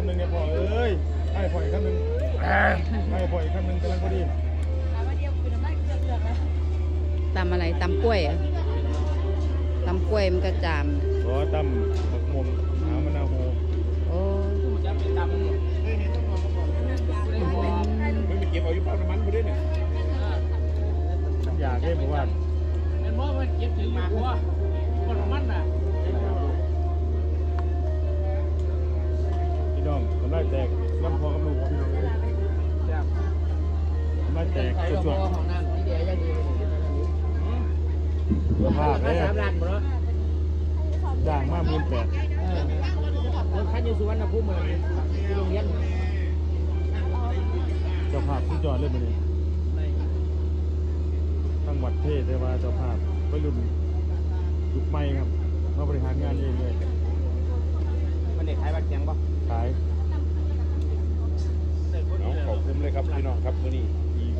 ำหนึ่งเนี่ยพ่อเอ้ยให้พ่ออีกคำหนึ่งให้พ่ออีกคำหนึ่งกำลังพอดีตำอะไรตำกล้วยเหรอะตำกล้วยมันก็จามขอตำ แตกสวดของนั่นที่เดียวยังดีๆเสื้อผ้ามาเนี่ยสามล้านหมดแล้วจ้างมาหมื่นแปดรถคันอยู่สุวรรณภูมิเลยที่โรงเรียนเจ้าภาพที่จอดเลยมาเลยตั้งวัดเทศแต่ว่าเจ้าภาพไปรุ่นยุคใหม่ครับมาบริหารงานเองเลยมันเด็กขายบัตรแจงป่ะขายเอาขอบคุณเลยครับพี่น้องครับมื้อนี้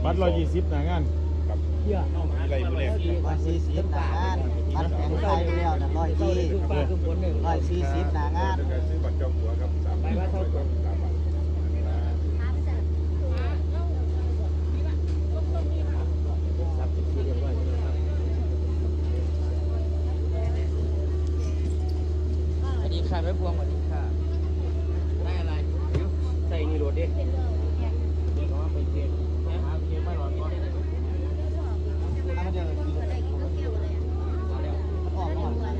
บัตรร้อยยี่สิบหนางานครับเที่ยอะไรมื้อแรกร้อยสี่สิบหนางานพันแผงไทยไปแล้วนะร้อยยี่ขึ้นฟ้าขึ้นบนหนึ่งร้อยสี่สิบหนางานแล้วก็ซื้อบัตรจองตั๋วครับสามไปว่าเท่ากับสามบาทสามสิบสี่เรียบร้อยครับสวัสดีค่ะแม่พวงสวัสดีค่ะได้อะไรใส่นี่รถดิเด็กเขาไปเก็บหาเก็บไม่หรอกก่อน ถ้ามันจะกินมันออกมาหมดเลย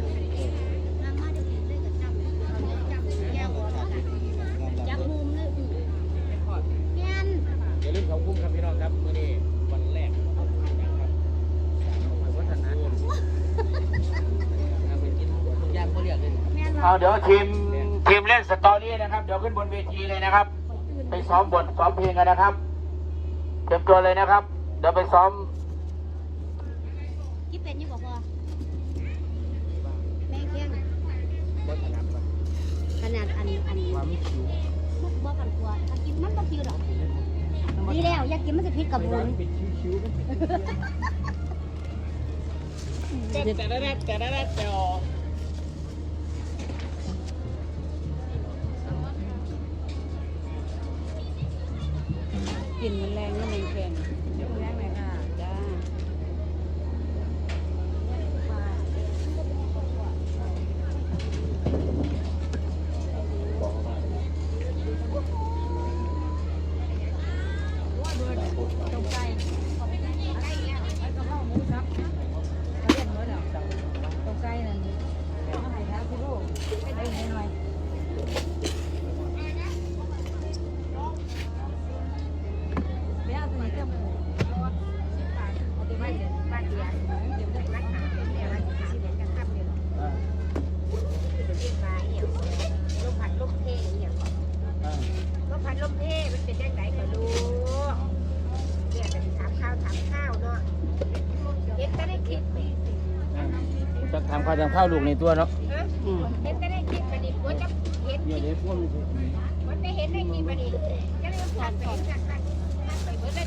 จับมุมเลยอืมแม่น อย่าลืมของคุ้มครับพี่น้องครับมื้อนี้วันแรกนะครับวัฒนาเอาไปกินย่างเขาเรียกเลย แม่น เอาเดี๋ยวทีมทีมเล่นสตอรี่นะครับ เดี๋ยวขึ้นบนเวทีเลยนะครับ ไปซ้อมบทซ้อมเพลงกันนะครับ เตรียมตัวเลยนะครับ เดี๋ยวไปซ้อมคิดเป็นอยู่บ่พอแม่เคียงขนาดอันอันความคิวบ่บ่กันกลัวถ้ากินมันบ่คิวดอกดีแล้วอยากกินมันจะพิษกับบุญเป็นคิวๆแต่แต่แต่แต่แต่แต่ กลิ่นมันแรงนะแมงแคงแรงเลยค่ะจ้า ลมพัดลมเพเนี่ยลม พัดลมเพมันเป็นยังไงก็รู้เนี่ยแต่ถามข้าวถามข้าวเนาะเห็นก็ได้คิดไปจะทำข้าวทำข้าวลูกในตัวเนาะฮะเห็นก็ได้คิดไปดิว่าจะเห็นเดี๋ยวเดี๋ยวพวกมันมันได้เห็นได้คิดไปดิจะได้ผ่านไปเห็นกันกันไปเบิดได้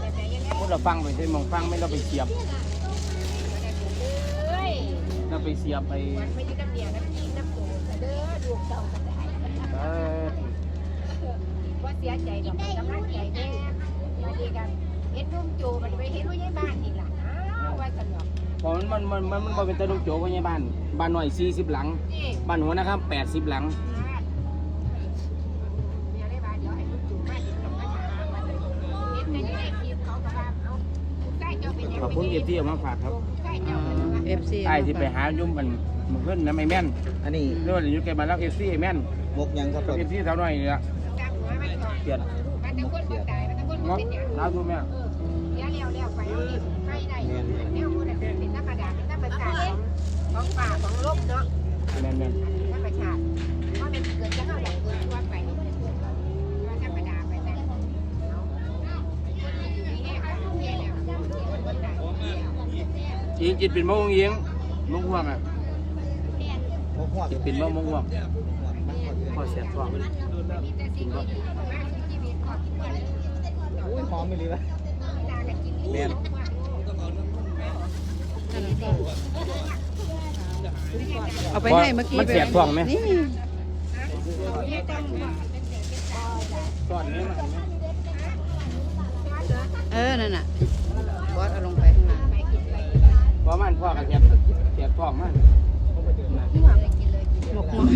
แต่แต่ยังไงพวกเราฟังไปได้มองฟังไม่เราไปเสียบเราไปเสียบไปวันไม่ได้น้ำเดียวน้ำจีนน้ำโขงเด้อดวงเจ้ากันได้ เสียใจดอกกำลังใจแน่มาดีกันเห็นนุ่มโจมันไปเห็นว่ายัยบ้านอีกล่ะอ้าวว่าสนอกเพราะมันมันมันมันเป็นตะลุกโจก็ยังบ้าน บ้านหน่อยสี่สิบหลัง นี่บ้านหัวนะครับแปดสิบหลังเนี่ยได้บ้านเดี๋ยวให้นุ่มโจมาถึงกับมาถามมาเลยเห็นแต่ในคลิปเขาก็ว่าเอาใกล้เจ้าเป็นยังขอบคุณเอฟที่เอามาฝากครับใกล้เจ้าเป็นยังไง เอฟซีไอ้ที่ไปหายุ่มมันมันขึ้นนะไม่แม่นอันนี้เรื่องอยู่แกมาแล้วเอฟซีแม่นมกยังครับเอฟซีเท่าหน่อยนี่ละ กลางหัวมันก่อนเกียดมันจะคนคนตายมันจะคนคนเนาะเป็นอย่างน้าดูแม่เออเดี๋ยวเลี้ยวเลี้ยวไปเอาดิไม่ได้แนวมันเป็นธรรมดาเป็นธรรมชาติของของป่าของลมเนาะแม่นแม่นธรรมชาติเพราะมันเกิดจากเราอย่างเกิดทั่วไปว่าธรรมดาไปแต่เอาคนที่อยู่นี่เนี่ยเขาเรียนแล้วคนคนใดยิงจิตเป็นมะม่วงยิงมะม่วงอะมกหัวจิตเป็นมะม่วงพอเสียบท้องมีแต่สิ่งดีๆมากชีวิ ไม่รีบะแม่เอาไปให้เมื่อกี้มันเสียบท่องไหมนี่เออ นั่นน่ะบอสเอาลงไปข้างล่างพอมันพ่อกันเสียบเสียบท่องมันหมกหมก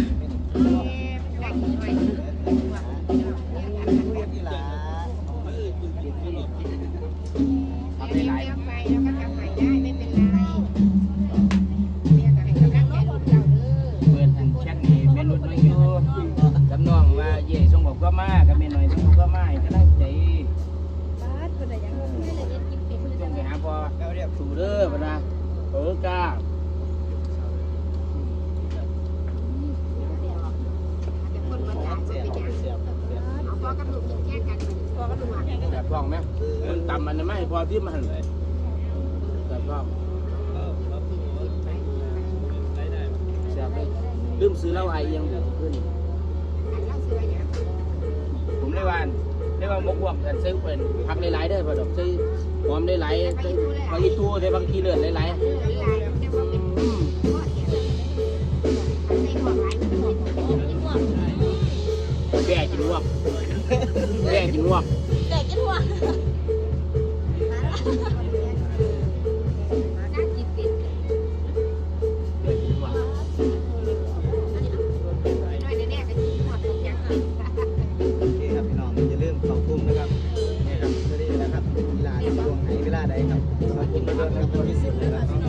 บกองไหมมันต่ำมันไม่พอที่มันเลยแสบกล้องแสบเลยลืมซื้อเหล้าไอเอียงขึ้นผมได้วันได้ว่ามกวกกันซื้อเป็นพักหลายๆได้พอดอกซื้อหอมหลายๆบางอีตัวได้บางทีเลือดหลายๆแก่กินวกแก่กินวก Gracias.